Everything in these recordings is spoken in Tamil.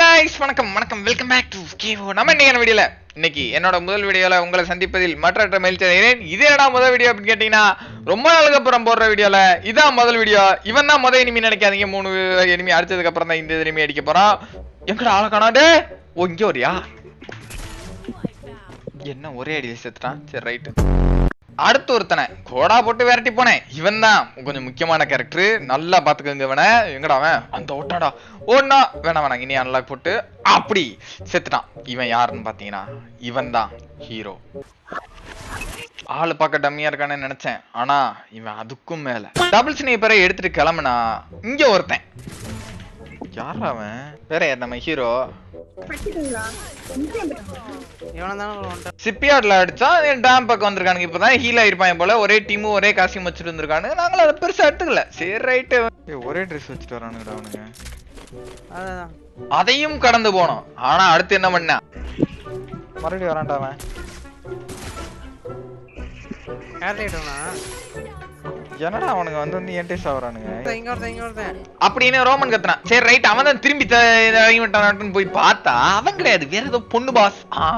கைஸ் வணக்கம் வணக்கம். வெல்கம் பேக் டு கேவோ நம்ம இன்னைக்கு வீடியோல? இன்னைக்கு என்னோட முதல் வீடியோல உங்களை சந்திப்பதில் மற்ற மகிழ்ச்சி அடைகிறேன். இது என்னடா முதல் வீடியோ அப்படின்னு கேட்டீங்கன்னா ரொம்ப நாளுக்கு அப்புறம் போடுற வீடியோல இதான் முதல் வீடியோ. இவன் தான் முதல் இனிமே நினைக்காதீங்க. மூணு இனிமே அடிச்சதுக்கு அப்புறம் தான் இந்த இனிமே அடிக்க போறான். எங்கடா ஆள காணாடே ஓ இங்கே வரியா என்ன ஒரே அடி செத்துட்டான் சரி ரைட்டு அடுத்து ஒருத்தனை. கோடா போட்டு விரட்டி போனேன். இவன் தான் கொஞ்சம் முக்கியமான கேரக்டர் நல்லா பாத்துக்கோங்க இவனை. எங்கடா அவன்? அந்த ஓட்டாடா. ஓடனா. வேணாம் வேணாம். இனி அன்லாக் போட்டு அப்படி செத்துட்டான். இவன் யாருன்னு பாத்தீங்கன்னா இவன் தான் ஹீரோ ஆள் பார்க்க டம்மியா இருக்கானே நினைச்சேன். ஆனா இவன் அதுக்கும் மேல. டபுள் ஸ்னேப்பரை எடுத்துட்டு கிளம்புனா இங்க ஒருத்தன். யாரா அவன்? வேற யார் நம்ம ஹீரோ சிப்பியாட்ல அடிச்சா டேம் பக்கம் வந்திருக்கானுங்க. இப்பதான் ஹீல் ஆயிருப்பாங்க போல. ஒரே டீமும் ஒரே காஸ்டியூம் வச்சுட்டு வந்திருக்கானுங்க. நாங்களும் அதை பெருசா எடுத்துக்கல. சரி ரைட்டு ஒரே ட்ரெஸ் வச்சுட்டு வரானுங்கடா அவனுங்க. அதையும் கடந்து போனோம். ஆனா அடுத்து என்ன பண்ண? மறுபடியும் வரான்டா அவன். என்னடா அவனுங்க வந்து வந்து என்டே சாவறானுங்க? இங்க ஒருத்தன் இங்க ஒருத்தன். அப்படின்னு ரோமன் கத்துனான் சரி ரைட் அவன் தான் திரும்பி விட்டானாட்டுன்னு போய் பார்த்தா அவன் கிடையாது. வேற ஏதோ பொண்ணு பாஸ் ஆ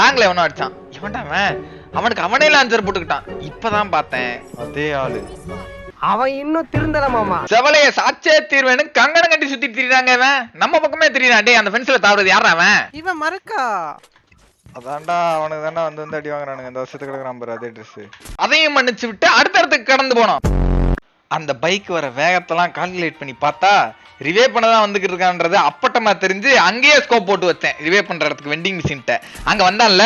லாங்ல எவனோ அடிச்சான். இவன்டா அவன். அவனுக்கு அவனே லான்சர் போட்டுக்கிட்டான். இப்பதான் பார்த்தேன். அதே ஆளு. அவன் இன்னும் திருந்தல மாமா. செவலைய சாச்சே தீர்வேன்னு கங்கணம் கட்டி சுத்தி திரிறாங்க அவன் நம்ம பக்கமே திரியான் டேய் அந்த ஃபென்ஸ்ல தாவுறது யாரா அவன்? இவன் மறுக்கா? அதான்டா அவனுக்கு தான்டா வந்து வந்து அடி வாங்குறானுங்க. இந்த வருஷத்துக்கு கிடக்குறான் பாரு அதே ட்ரெஸ் அதையும் மன்னிச்சு விட்டு அடுத்தடுத்துக்கு கடந்து போனோம். அந்த பைக் வர வேகத்தெல்லாம் கால்குலேட் பண்ணி பார்த்தா ரிவே பண்ண தான் வந்துகிட்டு இருக்கான்றது அப்பட்டமா தெரிஞ்சு அங்கேயே ஸ்கோப் போட்டு வச்சேன். ரிவே பண்ற இடத்துக்கு வெண்டிங் மிஷின்ட்ட அங்க வந்தான்ல?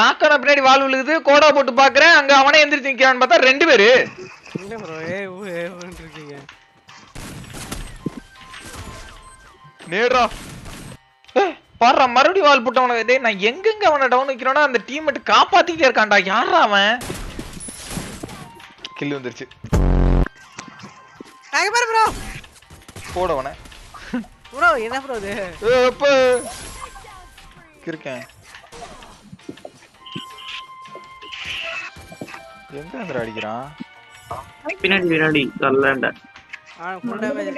நாக்கான பின்னாடி வாழ் விழுகுது கோடா போட்டு பாக்குறேன் அங்க அவனே எந்திரிச்சு நிக்கிறான்னு பார்த்தா ரெண்டு பேரு. நேரா. பாடுறா மறுபடியும் வால் போட்டவன டேய் நான் எங்கெங்க அவனை டவுன் வைக்கிறோன்னா அந்த டீம் மட்டும் காப்பாத்திட்டே இருக்கான்டா. யாரா அவன்? கில்லு வந்துருச்சு. அங்க பாரு ப்ரோ போடவன ப்ரோ என்ன ப்ரோ இது? எப்ப இருக்கேன் எங்க வந்து அடிக்கிறான்? பின்னாடி பின்னாடி தரலாண்ட அவன் ஃபுல் டேமேஜ்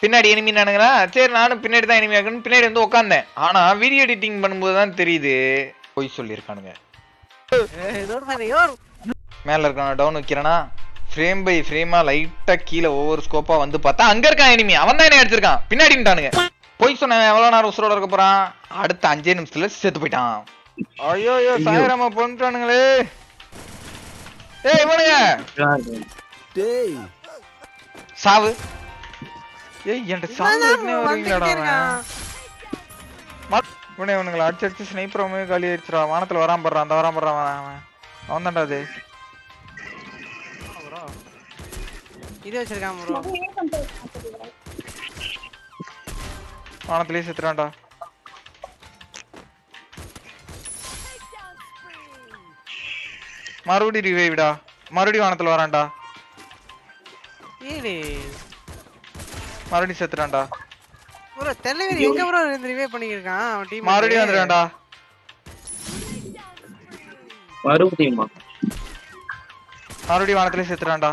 பின்னாடி எனிமி நானுங்களா சரி நானும் பின்னாடி தான் எனிமி ஆகணும் பின்னாடி வந்து உட்காந்தேன் ஆனா வீடியோ எடிட்டிங் பண்ணும்போது தான் தெரியுது. பொய் சொல்லியிருக்கானுங்க. மேல இருக்கான டவுன் வைக்கிறேனா? ஃப்ரேம் பை ஃப்ரேமா லைட்டா கீழே ஒவ்வொரு ஸ்கோப்பா வந்து பார்த்தா அங்க இருக்கான் எனிமி அவன் தான் என்ன அடிச்சிருக்கான். பின்னாடிட்டானுங்க போய் சொன்னவன் எவ்வளவு நேரம் உசுரோட இருக்க போறான்? அடுத்த அஞ்சே நிமிஷத்துல செத்து போயிட்டான். ஐயோ ஐயோ. சாயராம பண்ணிட்டானுங்களே. ஏய் இவனுங்க. சாவு. ஏய் என்கிட்ட ஏற்கனவே வருவீங்களாடா இவனே இவனுங்களை அடிச்சு அடிச்சு ஸ்னைப்பர் ரொம்ப காலி ஆயிடுச்சுடா வானத்துல வராம போடுறான் அந்த வராம போடுறான் அவன் அவன். தான்டா அது. இது வச்சிருக்கான் ப்ரோ வானத்திலேயே செத்துறான்டா மறுபடியும் ரிவைவ்டா மறுபடியும் வானத்துல வரான்டா. ஏடி மறுபடியும் செத்துறான்டா ப்ரோ தெரியல எங்க ப்ரோ இருந்து ரிவே பண்ணிருக்கான் அவன் டீம் மறுபடியும் வந்துடுறான்டா. மறுபடியுமா மறுபடியும் வானத்திலேயே செத்துறான்டா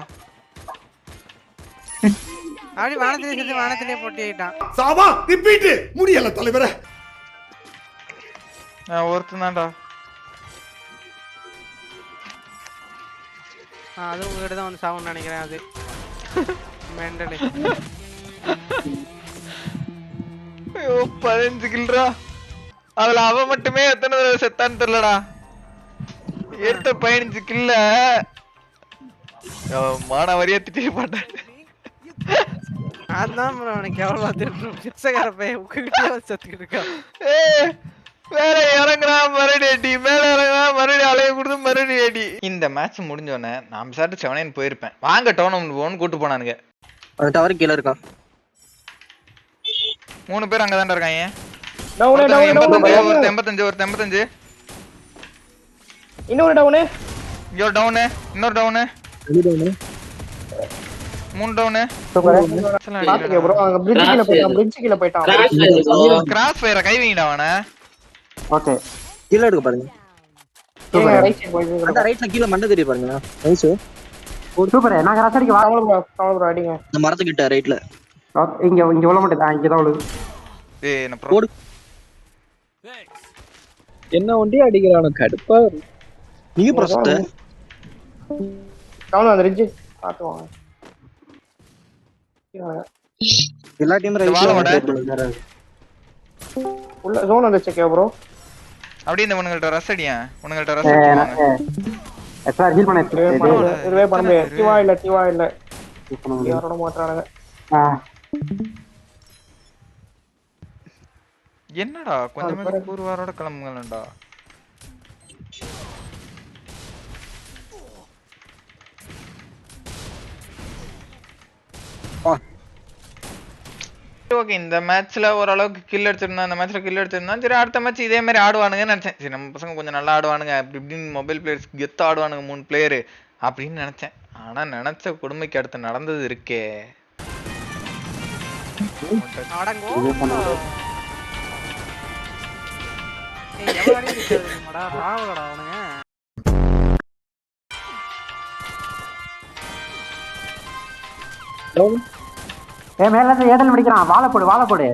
அப்படி வானத்திலே சேர்த்து வானத்திலே போட்டி ஆயிட்டான் சாவா ரிப்பீட் முடியல தலைவரே. நான் ஒருத்தன் தான்டா ஆ, அது உங்ககிட்ட தான் வந்து சாவுன்னு நினைக்கிறேன் அது. மெண்டலு ஐயோ பதினஞ்சு கில்ரா அதுல அவன் மட்டுமே எத்தனை தடவை செத்தான்னு தெரியலடா. எடுத்த பதினஞ்சு கில்ல மானவரியா திட்டி மாட்டேன் அதான் ப்ரோ எனக்கு எவ்வளோ திருப்பி பிச்சைக்கார பையன் உங்ககிட்ட செத்துக்கிட்டு இருக்கான். ஏய், மேல இறங்குறா மறுபடி அடி மேல இறங்குறா மறுபடியும் அலைய கொடுத்து மறுபடியும் அடி இந்த மேட்ச் முடிஞ்சோடனே நான் சாட்டு செவனேன்னு போயிருப்பேன். வாங்க டோர்னமெண்ட் போகணும்னு கூட்டு போனானுங்க. அந்த டவர் கீழ இருக்கான் மூணு பேர் அங்கதான்டா இருக்காங்க. டவுனு டவுனு ஒருத்தன் எண்பத்தஞ்சு ஒருத்தன் எண்பத்தஞ்சு. இன்னொரு டவுனு. இங்க ஒரு டவுனு இன்னொரு டவுனு. மூணு டவுனு. பாத்துக்க ப்ரோ அங்க பிரிட்ஜ் கீழ போயிட்டான் பிரிட்ஜ் கீழ போயிட்டான். கிராஸ் ஃபயரை கை வைங்கடா அவனை? ஓகே. கீழ எடுக்க பாருங்க. ரைட் சைடு போய் அந்த ரைட்ல கீழ மண்டை தெரிய பாருங்க. நைஸ். சூப்பர். நாங்க ரசடிக்கு வா கவலை ப்ரோ கவலை ப்ரோ அடிங்க. இந்த மரத்துக்கிட்ட ரைட்ல இங்க இங்க விழ மாட்டேது இங்க தான் விழுது ஏய் என்ன ப்ரோ. என்ன ஒண்டி அடிக்கிறானு கடுப்பா இருக்கு. நீங்க பிரசுத்த கவனம் அந்த ரிட்ஜ் பார்த்து வாங்க. எல்லா டீம் ரைட்ல உள்ள ஜோன் வந்துச்சு கே ப்ரோ அப்படியே இந்த உனங்கள்ட்ட ரஸ் அடியா? உனங்கள்ட்ட ரஸ் அடிவாங்க சார் ஹீல் பண்ண இதுவே பண்ண டிவா இல்ல டிவா இல்ல. யாரோட மாட்டானுங்க என்னடா? கொஞ்சமே கூறுவாரோட கிளம்புங்களேன்டா ஓகே இந்த மேட்ச்ல ஓரளவுக்கு கில் அடிச்சிருந்தா இந்த மேட்ச்ல கில் அடிச்சிருந்தா சரி அடுத்த மேட்ச் இதே மாதிரி ஆடுவானுங்கன்னு நினைச்சேன். சரி நம்ம பசங்க கொஞ்சம் நல்லா ஆடுவானுங்க. அப்படி இப்படின்னு மொபைல் பிளேயர்ஸ் கெத்த ஆடுவானுங்க மூணு பிளேயரு அப்படின்னு நினைச்சேன். ஆனா நினைச்ச கொடுமைக்கு அடுத்து நடந்தது இருக்கே. ஏ மேல இருந்து பிடிக்கிறான் வாழை போடு வாழை போடு.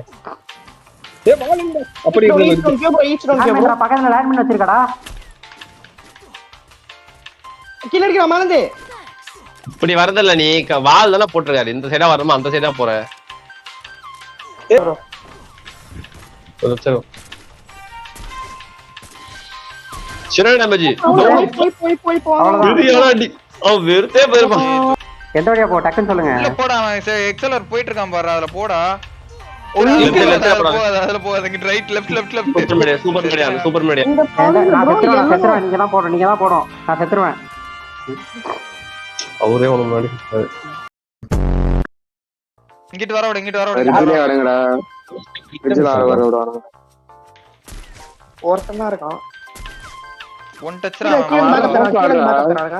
அப்படி ப்ரோ பக்கத்துல லேண்ட் பண்ணி வச்சிருக்கடா. கீழ அடிக்கிறா மேலந்து இப்படி வரதில்ல நீ. வால் தானே போட்டிருக்காரு. இந்த சைடா வரணுமா? அந்த சைடா போற. ப்ரோ ஒரு நிமிஷம் சின்ன டேமேஜ் போய் போய் போய் போ அடி அவன் வெறுத்தே போயிருப்பான் எந்த வழியா போ டக்குன்னு சொல்லுங்க இல்ல போடா அவன் எக்ஸலர் போயிட்டு இருக்கான் பாரு அதுல போடா அதுல right left left left super media super media super media நான் செத்துருவேன் செத்துருவேன் நீங்க தான் போடணும் நீங்க தான் போடணும் நான் செத்துருவேன் அவரே இங்கிட்டு வர விடு இங்கிட்டு வர விடு. ஒருத்தன் தான் இருக்கான். ஒன் டச் கீழ கீழ பேக்கப் தராங்க கீழ பேக்கப் தராங்க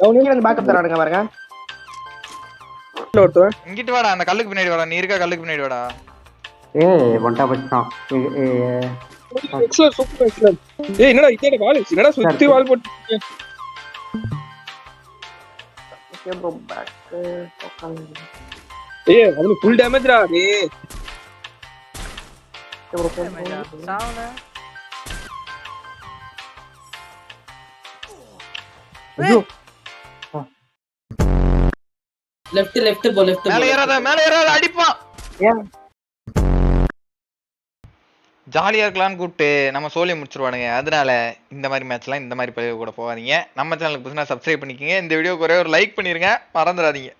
கீழ இருந்து பேக்கப் தரானுங்க பாருங்க. ஒருத்தன். இங்கிட்டு வாடா அந்த கல்லுக்கு பின்னாடி வாடா. நீ இருக்க கல்லுக்கு பின்னாடி வாடா. ஏய் ஒன்டா பச்சான். Excellent, super excellent. ஏய், என்னடா வால். என்னடா சுத்தி வால் போட்டு ஓகே ப்ரோ பேக் ஏய் அவனுக்கு ஃபுல் டேமேஜ்டா டேய். ப்ரோ சாவல லெஃப்ட் லெஃப்ட் போ லெஃப்ட் மேல ஏறாத மேல ஏறாத அடிப்பான் ஜாலியா இருக்கலாம்னு கூப்பிட்டு நம்ம சோழியை முடிச்சிருவானுங்க. அதனால இந்த மாதிரி மேட்ச்லாம் இந்த மாதிரி பிளேயர் கூட போகாதீங்க. நம்ம சேனலுக்கு புதுசாக சப்ஸ்கிரைப் பண்ணிக்கங்க. இந்த வீடியோக்கு ஒரே ஒரு லைக் பண்ணிருங்க. மறந்துடாதீங்க.